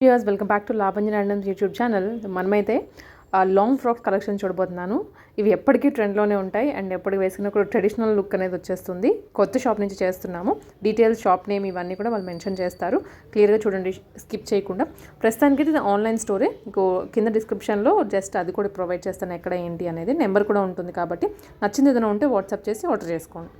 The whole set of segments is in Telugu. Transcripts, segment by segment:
వ్యూవర్స్ వెల్కమ్ బ్యాక్ టు లాభంజన్ అండ్ యూట్యూబ్ ఛానల్ మనమైతే లాంగ్ ఫ్రాక్స్ కలెక్షన్ చూడబోతున్నాను. ఇవి ఎప్పటికీ ట్రెండ్లోనే ఉంటాయి అండ్ ఎప్పటికి వేసుకున్న కూడా ట్రెడిషనల్ లుక్ అనేది వచ్చేస్తుంది. కొత్త షాప్ నుంచి చేస్తున్నాము. డీటెయిల్స్ షాప్ నేమ్ ఇవన్నీ కూడా వాళ్ళు మెన్షన్ చేస్తారు. క్లియర్గా చూడండి స్కిప్ చేయకుండా. ప్రస్తుతానికి ఇది ఆన్లైన్ స్టోరే కింద డిస్క్రిప్షన్లో జస్ట్ అది కూడా ప్రొవైడ్ చేస్తాను ఎక్కడ ఏంటి అనేది. నెంబర్ కూడా ఉంటుంది కాబట్టి నచ్చింది ఏదైనా ఉంటే వాట్సాప్ చేసి ఆర్డర్ చేసుకోండి.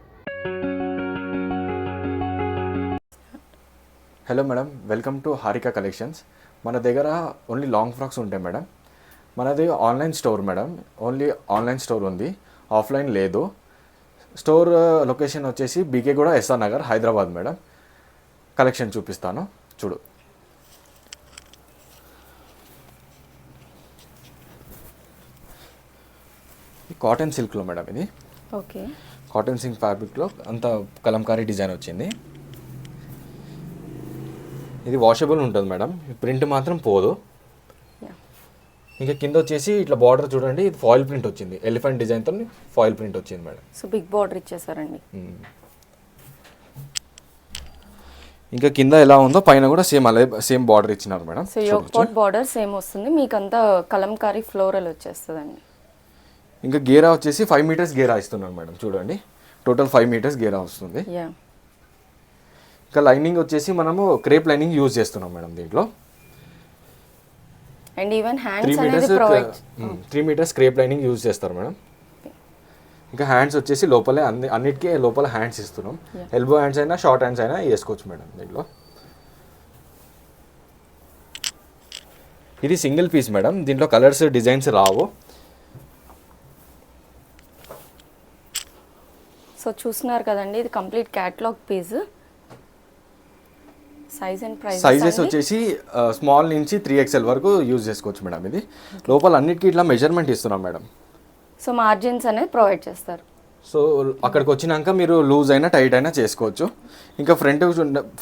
Hello madam welcome to Harika collections మన దగ్గర ఓన్లీ లాంగ్ ఫ్రాక్స్ ఉంటాయి మేడం మనది online store madam only online store ఉంది. ఆఫ్లైన్ లేదు. స్టోర్ లొకేషన్ వచ్చేసి బీకే కూడా SR Nagar Hyderabad madam collection చూపిస్తాను. చూడు. కాటన్ సిల్క్లో మేడం ఇది. ఓకే కాటన్ సిల్క్ ఫ్యాబ్రిక్లో అంత కలంకారీ డిజైన్ వచ్చింది. ఇది వాషబుల్ ఉంటుంది మేడం. ప్రింట్ మాత్రం పోదు. ఇంకా కింద వచ్చేసి ఇట్లా బార్డర్ చూడండి ఇది ఫాయిల్ ప్రింట్ వచ్చింది. ఎలిఫెంట్ డిజైన్తో ఫాయిల్ ప్రింట్ వచ్చింది మేడం. సో బిగ్ బార్డర్ ఇచ్చేసారండి. ఇంకా కింద ఎలా ఉందో పైన కూడా సేమ్ అలా సేమ్ బార్డర్ ఇచ్చినారు madam. So Yog pot border same వస్తుంది. మీకు అంతా కలంకారీ ఫ్లోరల్ వచ్చేస్తుందండి. ఇంకా గేరా వచ్చేసి ఫైవ్ మీటర్స్ గేరా ఇస్తున్నాను మేడం. చూడండి. టోటల్ ఫైవ్ మీటర్స్ గేరా వస్తుంది. యా ఇంకా లైనింగ్ వచ్చేసి మనము క్రేప్ లైనింగ్ యూజ్ చేస్తున్నాం మేడం దీంట్లో. అండ్ ఈవెన్ త్రీ హ్యాండ్స్ అనేది provide three meters crepe lining use చేస్తారు మేడం. ఇంకా హ్యాండ్స్ వచ్చేసి లోపలే అన్ని అన్నిటికీ లోపల హ్యాండ్స్ ఇస్తున్నాం. ఎల్బో హ్యాండ్స్ అయినా షార్ట్ హ్యాండ్స్ అయినా వేసుకోవచ్చు మేడం దీంట్లో. ఇది సింగిల్ పీస్ మేడం. దీంట్లో కలర్స్ డిజైన్స్ రావు. సో చూస్తున్నారు కదండి ఇది complete catalogue piece. Size and price sizes వచ్చేసి స్మాల్ నుంచి త్రీ ఎక్స్ఎల్ వరకు యూజ్ చేసుకోవచ్చు మేడం ఇది. లోపల అన్నిటికీ ఇట్లా మెజర్మెంట్ ఇస్తున్నాం మేడం. సో మార్జిన్స్ అనేది ప్రొవైడ్ చేస్తారు. సో అక్కడికి వచ్చినాక మీరు లూజ్ అయినా టైట్ అయినా చేసుకోవచ్చు. ఇంకా ఫ్రంట్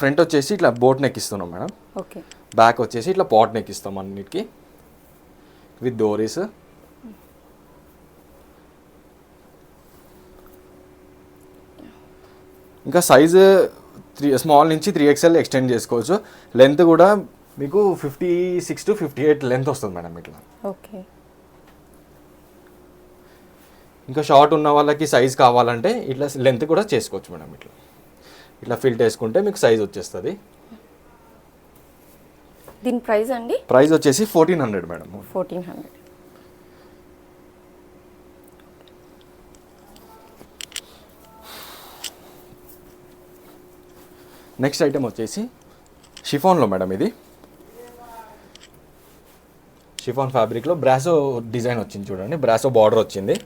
ఫ్రంట్ వచ్చేసి ఇట్లా బోట్ నెక్ ఇస్తున్నాం మేడం. ఓకే బ్యాక్ వచ్చేసి ఇట్లా పాట్ నెక్ ఇస్తాం అన్నిటికి. విత్ డోరీస్ ఇంకా సైజు త్రీ స్మాల్ నుంచి త్రీ ఎక్స్ఎల్ ఎక్స్టెండ్ చేసుకోవచ్చు. లెంత్ కూడా మీకు fifty six to fifty eight length వస్తుంది మేడం ఇట్లా. ఓకే. ఇంకా షార్ట్ ఉన్న వాళ్ళకి సైజ్ కావాలంటే ఇట్లా లెంత్ కూడా చేసుకోవచ్చు మేడం ఇట్లా. ఇట్లా ఫిల్ట్ వేసుకుంటే మీకు సైజ్ వచ్చేస్తుంది. దీని ప్రైస్ అండి? ప్రైస్ వచ్చేసి fourteen hundred madam. Fourteen hundred. Next item వచ్చేసి షిఫాన్లో మేడం ఇది. షిఫాన్ ఫ్యాబ్రిక్లో బ్రాసో డిజైన్ వచ్చింది చూడండి. బ్రాసో బార్డర్ వచ్చింది.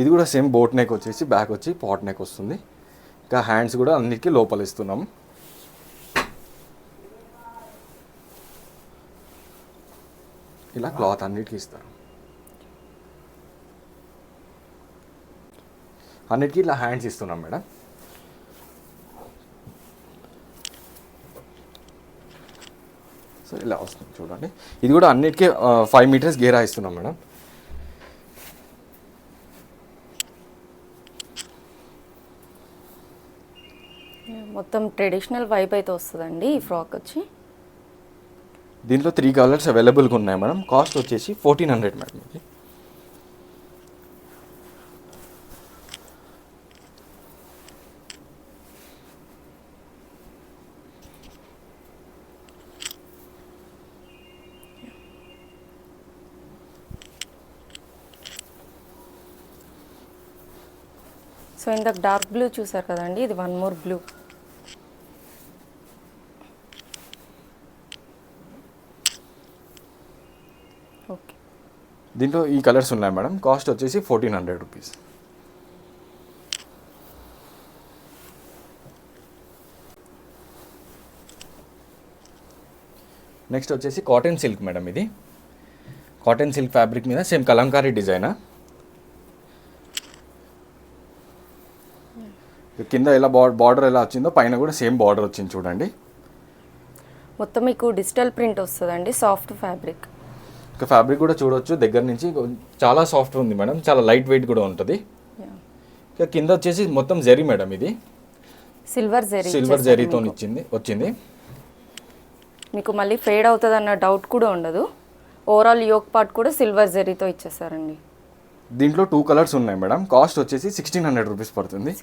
ఇది కూడా సేమ్ బోట్ నెక్ వచ్చేసి బ్యాక్ వచ్చి పాట్ నెక్ వస్తుంది. ఇంకా హ్యాండ్స్ కూడా అన్నిటికీ లోపల ఇస్తున్నాం. ఇలా క్లాత్ అన్నిటికీ ఇస్తారు. అన్నిటికీ ఇలా హ్యాండ్స్ ఇస్తున్నాం మేడం. సో ఇలా వస్తుంది చూడండి. ఇది కూడా అన్నిటికీ ఫైవ్ మీటర్స్ గేరా ఇస్తున్నాం మేడం. మొత్తం ట్రెడిషనల్ వైబ్ అయితే వస్తుందండి ఈ ఫ్రాక్ వచ్చి. దీంట్లో త్రీ కలర్స్ అవైలబుల్గా ఉన్నాయి మేడం. కాస్ట్ వచ్చేసి ఫోర్టీన్ హండ్రెడ్ మేడం ఇది. సో ఇందాక డార్క్ బ్లూ చూసారు కదండి ఇది వన్ మోర్ బ్లూ. ఓకే. దీంట్లో ఈ కలర్స్ ఉన్నాయి మేడం. కాస్ట్ వచ్చేసి ఫోర్టీన్ హండ్రెడ్ రూపీస్. నెక్స్ట్ వచ్చేసి కాటన్ సిల్క్ మేడం ఇది. కాటన్ సిల్క్ ఫ్యాబ్రిక్ మీద సేమ్ కలంకారీ డిజైనా. కింద ఎలా బార్డర్ ఎలా వచ్చిందో పైన కూడా సేమ్ బార్డర్ వచ్చింది చూడండి. మొత్తం మీకు డిజిటల్ ప్రింట్ వస్తుందండి సాఫ్ట్ ఫ్యాబ్రిక్. ఇంకా ఫ్యాబ్రిక్ కూడా చూడొచ్చు దగ్గర నుంచి చాలా సాఫ్ట్ ఉంది మేడం చాలా లైట్ వెయిట్ కూడా ఉంటుంది. ఇక కింద వచ్చేసి మొత్తం జరీ మేడం ఇది. సిల్వర్ జెరీ సిల్వర్ జరీతో ఇచ్చింది వచ్చింది. మీకు మళ్ళీ ఫేడ్ అవుతుంది అన్న డౌట్ కూడా ఉండదు. ఓవరాల్ యోక్ పార్ట్ కూడా సిల్వర్ జెరీతో ఇచ్చేసారండి. దీంట్లో టూ కలర్స్ ఉన్నాయి మేడం కాస్ట్ వచ్చేసి సిక్స్టీన్ హండ్రెడ్ రూపీస్ పడుతుంది.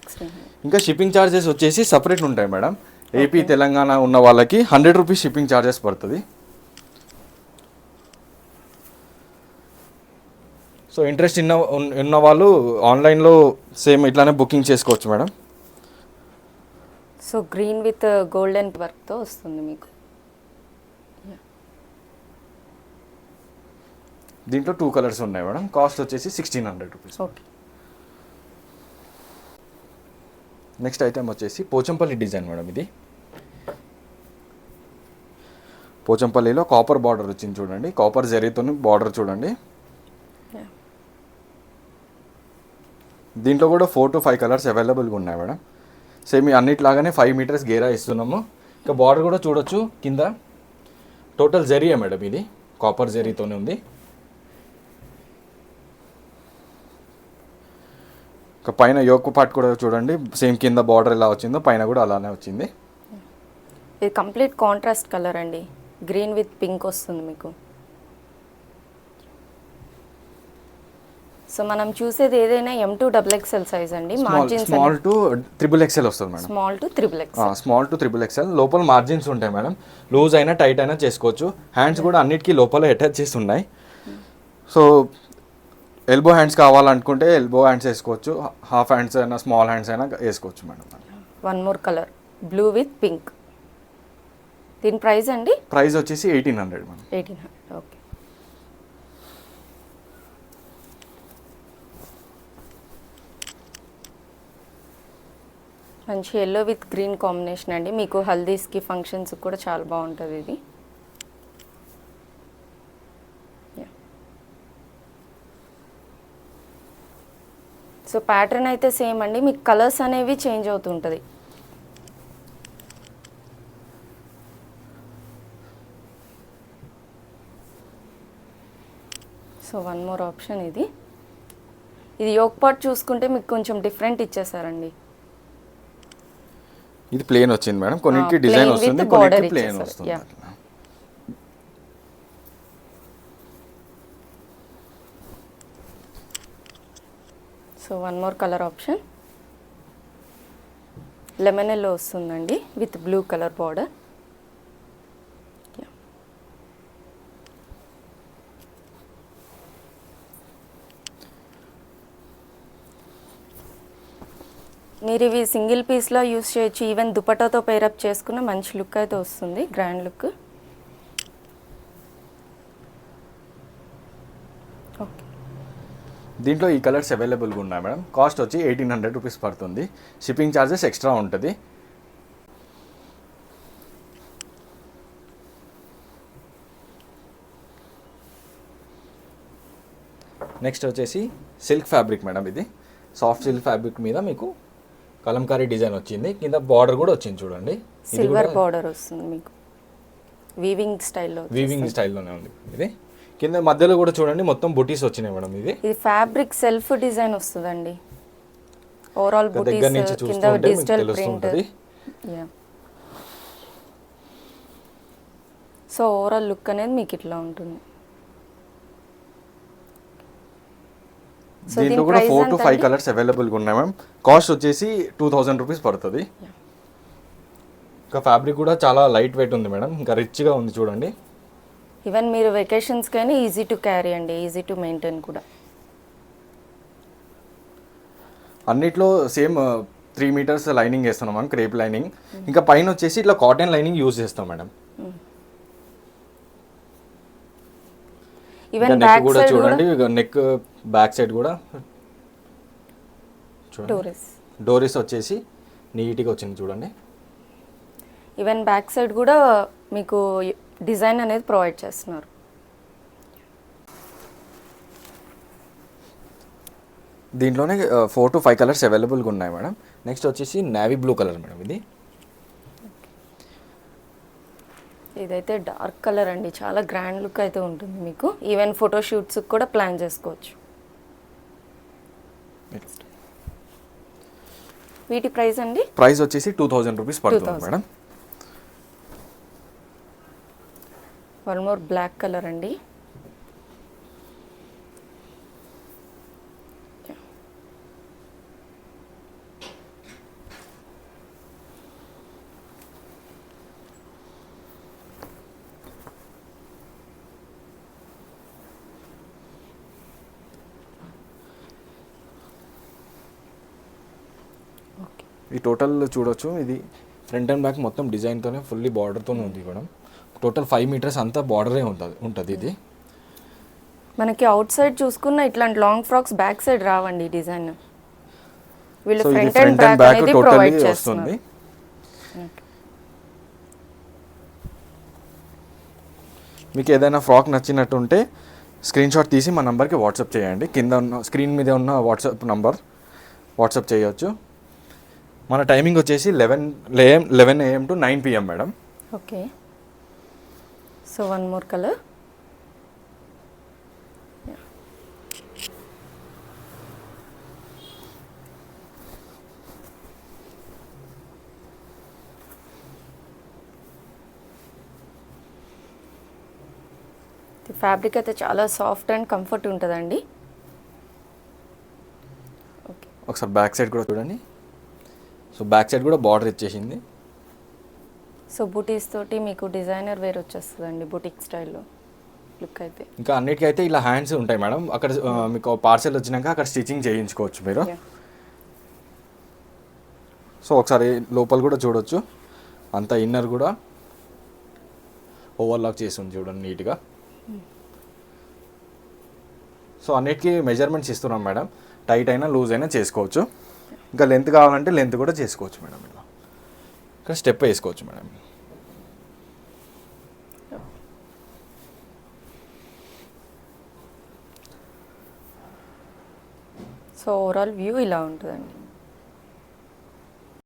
ఇంకా షిప్పింగ్ ఛార్జెస్ వచ్చేసి సపరేట్ ఉంటాయి మేడం ఏపీ తెలంగాణ ఉన్న వాళ్ళకి హండ్రెడ్ రూపీస్ షిప్పింగ్ ఛార్జెస్ పడుతుంది. సో ఇంట్రెస్ట్ ఉన్న ఉన్న- వాళ్ళు ఆన్లైన్లో సేమ్ ఇట్లానే బుకింగ్ చేసుకోవచ్చు madam so green with golden వర్క్తో వస్తుంది మీకు. దీంట్లో టూ కలర్స్ ఉన్నాయి మేడం. కాస్ట్ వచ్చేసి sixteen hundred rupees okay next item వచ్చేసి పోచంపల్లి డిజైన్ మేడం ఇది. పోచంపల్లిలో కాపర్ బార్డర్ వచ్చింది చూడండి. కాపర్ జరీతో బార్డర్ చూడండి. దీంట్లో కూడా ఫోర్ టు ఫైవ్ కలర్స్ అవైలబుల్గా ఉన్నాయి మేడం. సేమ్ అన్నిట్లాగానే ఫైవ్ మీటర్స్ గేరా ఇస్తున్నాము. ఇంకా బార్డర్ కూడా చూడొచ్చు కింద. టోటల్ జరీయే మేడం ఇది. కాపర్ జరీతోనే ఉంది. ఇంకా పైన యోక్ పార్ట్ కూడా చూడండి. సేమ్ కింద బార్డర్ ఎలా వచ్చిందో పైన కూడా అలానే వచ్చింది. ఇది కంప్లీట్ కాంట్రాస్ట్ కలర్ అండి. గ్రీన్ విత్ పింక్ వస్తుంది మీకు. సో మనం చూసేది ఏదైనా M to double XL size అండి. Small margins small to triple XL వస్తుంది madam. Small to triple X small to triple XL లోపల మార్జిన్స్ ఉంటాయి మేడం. లూజ్ అయినా టైట్ అయినా చేసుకోవచ్చు. హ్యాండ్స్ కూడా అన్నిటికీ లోపల అటాచ్ చేసి ఉన్నాయి. సో ఎల్బో హ్యాండ్స్ కావాలనుకుంటే ఎల్బో హ్యాండ్స్ వేసుకోవచ్చు. హాఫ్ హ్యాండ్స్ అయినా స్మాల్ హ్యాండ్స్ అయినా వేసుకోవచ్చు madam. One more colour blue with pink దీని ప్రైస్ అండి? ప్రైస్ వచ్చేసి eighteen hundred madam. Eighteen hundred okay మంచి ఎల్లో విత్ గ్రీన్ కాంబినేషన్ అండి. మీకు హల్దీస్కి ఫంక్షన్స్కి కూడా చాలా బాగుంటుంది ఇది. సో ప్యాటర్న్ అయితే సేమ్ అండి. మీకు కలర్స్ అనేవి చేంజ్ అవుతుంటుంది. సో వన్ మోర్ ఆప్షన్ ఇది. ఇది యోక్ పార్ట్ చూసుకుంటే మీకు కొంచెం డిఫరెంట్ ఇచ్చేసారండి. ఇది ప్లేన్ వచ్చింది మేడం. కొన్నిటికి డిజైన్ వస్తుంది కొన్నిటికి ప్లేన్. వస్తుంది so one more colour option lemon yellow వస్తుందండి విత్ బ్లూ కలర్ బార్డర్ మీరు ఇవి సింగిల్ పీస్లో యూస్ చేయొచ్చు ఈవెన్ దుపటాతో పేరప్ చేసుకున్న మంచి లుక్ అయితే వస్తుంది గ్రాండ్ లుక్ దీంట్లో ఈ కలర్స్ అవైలబుల్గా ఉన్నాయి మేడం. కాస్ట్ వచ్చి ఎయిటీన్ హండ్రెడ్ రూపీస్ పడుతుంది. షిప్పింగ్ ఛార్జెస్ ఎక్స్ట్రా ఉంటుంది. నెక్స్ట్ వచ్చేసి సిల్క్ ఫ్యాబ్రిక్ మేడం ఇది. సాఫ్ట్ సిల్క్ ఫ్యాబ్రిక్ మీద మీకు కలంకారీ డిజైన్ వచ్చింది. కింద బార్డర్ కూడా వచ్చింది చూడండి. సిల్వర్ బార్డర్ వస్తుంది మీకు. వీవింగ్ స్టైల్లో వీవింగ్ స్టైల్లోనే ఉంది ఇది. కింద మధ్యలో కూడా చూడండి మొత్తం బుటీస్ వచ్చినాయి మేడం ఇది ఇది ఫ్యాబ్రిక్ సెల్ఫ్ డిజైన్ వస్తుందండి. ఓవరాల్ దగ్గర బుటీస్ నుంచి కింద చూస్తూ ఉంటే మీకు డిజిటల్ ప్రింట్. తెలుస్తుంటుంది సో ఓవరాల్ లుక్ అనేది మీకు ఇట్లా ఉంటుంది. సో దీంట్లో కూడా ఫోర్ టు ఫైవ్? కలర్స్ అవైలబుల్గా ఉన్నాయి మ్యామ్ కాస్ట్ వచ్చేసి టూ థౌజండ్ రూపీస్ పడుతుంది. ఇంకా ఫ్యాబ్రిక్ కూడా చాలా లైట్ వెయిట్ ఉంది మేడం. ఇంకా రిచ్గా ఉంది చూడండి. ఈవెన్ మీరు వెకేషన్స్కి అయినా ఈజీ టు క్యారీ అండి ఈజీ టు మెయింటైన్ కూడా. అన్నిట్లో సేమ్ త్రీ మీటర్స్ లైనింగ్ వేస్తున్నాం మ్యామ్ క్రేప్ లైనింగ్ ఇంకా పైన వచ్చేసి ఇట్లా కాటన్ లైనింగ్ యూజ్ చేస్తాం మేడం. ఈవెన్ నెక్ కూడా చూడండి నెక్ బ్యాక్ సైడ్ కూడా చూడండి. టూరిస్ట్ డోరీస్ వచ్చేసి నీట్గా వచ్చింది చూడండి. ఈవెన్ బ్యాక్ సైడ్ కూడా మీకు డిజైన్ అనేది ప్రొవైడ్ చేస్తున్నారు. దీంట్లోనే ఫోర్ టు ఫైవ్ కలర్స్ అవైలబుల్గా ఉన్నాయి మేడం. నెక్స్ట్ వచ్చేసి నావీ బ్లూ కలర్ మేడం ఇది. ఇదైతే డార్క్ కలర్ అండి. చాలా గ్రాండ్ లుక్ అయితే ఉంటుంది మీకు. ఈవెన్ ఫోటోషూట్స్ కూడా ప్లాన్ చేసుకోవచ్చు. వీటి ప్రైస్ అండి? ప్రైస్ వచ్చేసి టూ థౌజండ్ రూపీస్ పడుతుంది 2000. Madam. One more black colour అండి. ఈ టోటల్ చూడొచ్చు. ఇది ఫ్రంట్ అండ్ బ్యాక్ మొత్తం డిజైన్తోనే ఫుల్లీ బార్డర్తోనే ఉంది మేడం. టోటల్ ఫైవ్ మీటర్స్ అంతా బార్డరే ఉంటుంది ఉంటుంది ఇది. మనకి అవుట్ సైడ్ చూసుకున్న ఇట్లాంటి లాంగ్ ఫ్రాక్స్ బ్యాక్ సైడ్ రావండి డిజైన్. వీళ్ళు ఫ్రంట్ అండ్ బ్యాక్ అనేది ప్రొవైడ్ మీకు ఏదైనా ఫ్రాక్ నచ్చినట్టుంటే స్క్రీన్ షాట్ తీసి మా నంబర్కి వాట్సాప్ చేయండి. కింద ఉన్న స్క్రీన్ మీద ఉన్న వాట్సాప్ నంబర్ వాట్సాప్ చేయొచ్చు. మన టైమింగ్ వచ్చేసి eleven eleven AM to nine PM madam okay so one more colour. Fabric అయితే చాలా సాఫ్ట్ అండ్ కంఫర్ట్ ఉంటుందండి. ఒకసారి బ్యాక్ సైడ్ కూడా చూడండి. సో బ్యాక్ సైడ్ కూడా బార్డర్ ఇచ్చేసింది. సో బూటీస్ తోటి మీకు డిజైనర్ వేర్ వచ్చేస్తుందండి బుటిక్ స్టైల్లో లుక్ అయితే. ఇంకా అన్నిటికైతే ఇలా హ్యాండ్స్ ఉంటాయి మేడం. అక్కడ మీకు పార్సెల్ వచ్చినాక అక్కడ స్టిచ్చింగ్ చేయించుకోవచ్చు మీరు. సో ఒకసారి లోపల కూడా చూడొచ్చు. అంత ఇన్నర్ కూడా ఓవర్లాక్ చేసి ఉంది చూడండి నీట్గా. సో అన్నిటికీ మెజర్మెంట్స్ ఇస్తున్నాం మేడం. టైట్ అయినా లూజ్ అయినా చేసుకోవచ్చు. ఇంకా లెంత్ కావాలంటే లెంత్ కూడా చేసుకోవచ్చు మేడం ఇలా. ఇక్కడ స్టెప్ వేసుకోవచ్చు మేడం సో ఓవరాల్ వ్యూ ఇలా ఉంటుందండి